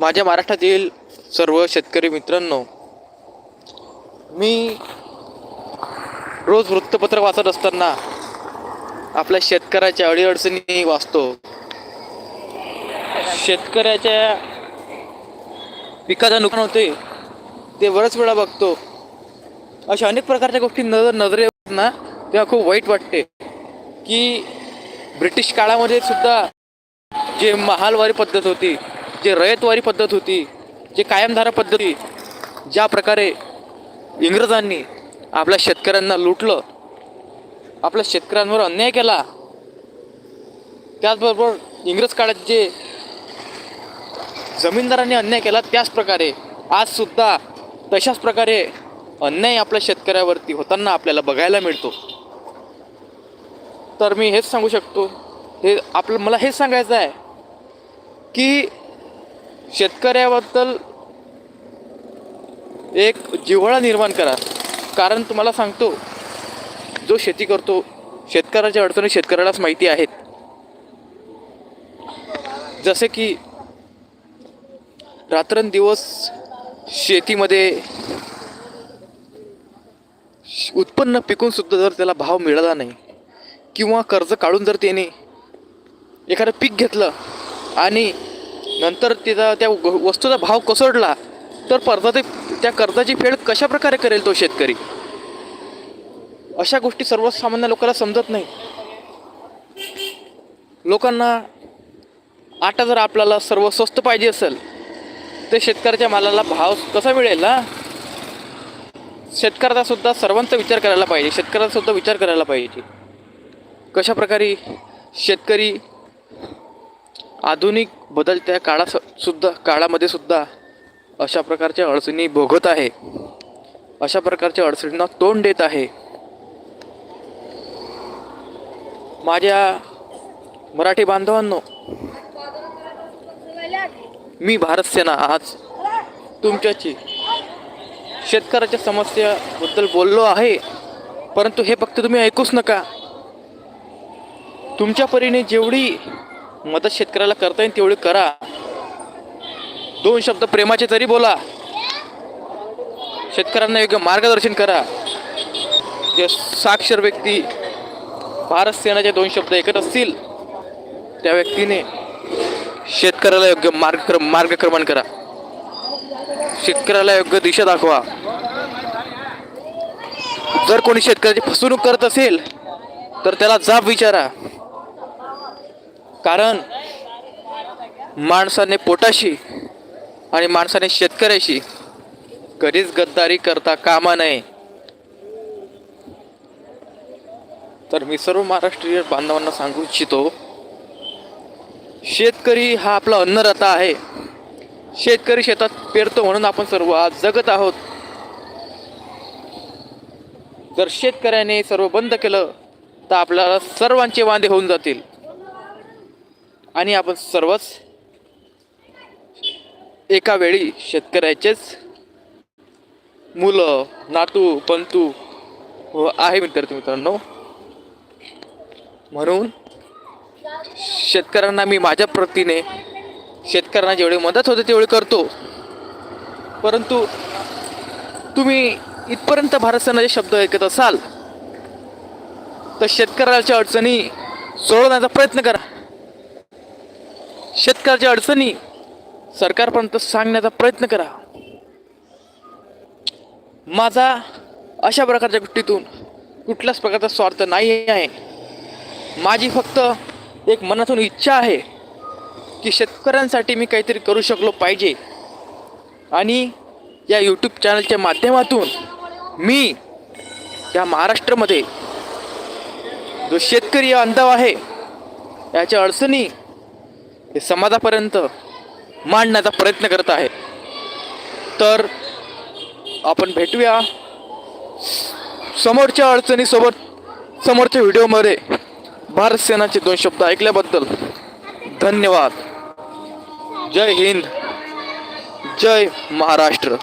माझ्या महाराष्ट्रातील सर्व शेतकरी मित्रांनो मी रोज वृत्तपत्र वाचत असताना आपल्या शेतकऱ्याच्या अडीअडचणी वाचतो. शेतकऱ्याच्या पिकाचं नुकसान होते ते बऱ्याच वेळा बघतो. अशा अनेक प्रकारच्या गोष्टी नजर नजरे ना तेव्हा खूप वाईट वाटते. की ब्रिटिश काळामध्ये सुद्धा जे महालवारी पद्धत होती जे रयतवारी पद्धत होती जे कायमधारा पद्धती ज्या प्रकारे इंग्रजांनी आपल्या शेतकऱ्यांना लुटलं आपल्या शेतकऱ्यांवर अन्याय केला त्याचबरोबर इंग्रज काळात जे जमीनदारांनी अन्याय केला त्याच प्रकारे आज सुद्धा तशाच प्रकारे अन्याय आपल्या शेतकऱ्यावरती होताना आपल्याला बघायला मिळतो. तर मी हेच सांगू शकतो हे आपलं मला हेच सांगायचं आहे की शेतकऱ्याबद्दल एक जिव्हाळा निर्माण करा. कारण तुम्हाला सांगतो जो शेती करतो शेतकऱ्याच्या अडचणी शेतकऱ्यालाच माहिती आहेत. जसे की रात्रंदिवस शेतीमध्ये उत्पन्न पिकूनसुद्धा जर त्याला भाव मिळाला नाही किंवा कर्ज काढून जर त्याने एखादं पीक घेतलं आणि नंतर तिचा त्या वस्तूचा भाव कोसळला तर कर्जाचे त्या कर्जाची फेड कशा प्रकारे करेल तो शेतकरी? अशा गोष्टी सर्वसामान्य लोकांना समजत नाही. लोकांना आता जर आपल्याला सर्व स्वस्त पाहिजे असेल तर शेतकऱ्याच्या मालाला भाव कसा मिळेल ना शेतकऱ्याचा सुद्धा सर्वांचा विचार करायला पाहिजे शेतकऱ्याचा सुद्धा विचार करायला पाहिजे. कशा प्रकारे शेतकरी आधुनिक बदलत्या काळा सुद्धा काळामध्ये सुद्धा अशा प्रकारच्या अडचणी भोगत आहे. अशा प्रकारच्या अडचणींना तोंड देत आहे. माझ्या मराठी बांधवांनो मी भारत सेना आज तुमच्याची शेतकऱ्याच्या समस्याबद्दल बोललो आहे. परंतु हे फक्त तुम्ही ऐकूच नका. तुमच्या परीने जेवढी मदत शेतकऱ्याला करता येईल तेवढी करा. दोन शब्द प्रेमाचे तरी बोला शेतकऱ्यांना योग्य मार्गदर्शन करा. जे साक्षर व्यक्ती भारत सेनाचे दोन शब्द ऐकत असतील त्या व्यक्तीने शेतकऱ्याला योग्य मार्ग मार्गक्रमण करा. शेतकऱ्याला योग्य दिशा दाखवा. जर कोणी शेतकऱ्याची फसवणूक करत असेल तर त्याला जाब विचारा. कारण माणसाने पोटाशी आणि माणसाने शेतकऱ्याशी कधीच गद्दारी करता कामा नये. तर मी सर्व महाराष्ट्रीय बांधवांना सांगू इच्छितो शेतकरी हा आपला अन्नदाता आहे. शेतकरी शेतात पेरतो म्हणून आपण सर्व आज जगत आहोत. जर शेतकऱ्याने सर्व बंद केलं तर आपल्याला सर्वांचे वांदे होऊन जातील. आणि आपण सर्वच एका वेळी शेतकऱ्याचेच मुलं नातू पंतू आहे विद्यार्थी मित्रांनो. म्हणून शेतकऱ्यांना मी माझ्या प्रतीने शेतकऱ्यांना जेवढी मदत होते तेवढी करतो. परंतु तुम्ही इथपर्यंत भारत सणाचे शब्द ऐकत असाल तर शेतकऱ्याच्या अडचणी सोडवण्याचा प्रयत्न करा. शेतकऱ्याच्या अडचणी सरकारपर्यंत सांगण्याचा प्रयत्न करा. माझा अशा प्रकारच्या गोष्टीतून कुठल्याच प्रकारचा स्वार्थ नाही आहे. माझी फक्त एक मनातून इच्छा आहे की शेतकऱ्यांसाठी मी काहीतरी करू शकलो पाहिजे. आणि या यूट्यूब चॅनलच्या माध्यमातून मी या महाराष्ट्रामध्ये जो शेतकरी अंधव आहे याच्या अडचणी हे समाजापर्यंत मांडण्याचा प्रयत्न करत आहे. तर आपण भेटूया समोरच्या अडचणीसोबत समोरच्या व्हिडिओमध्ये. भारत सेनाचे दोन शब्द ऐकल्याबद्दल धन्यवाद. जय हिंद. जय महाराष्ट्र.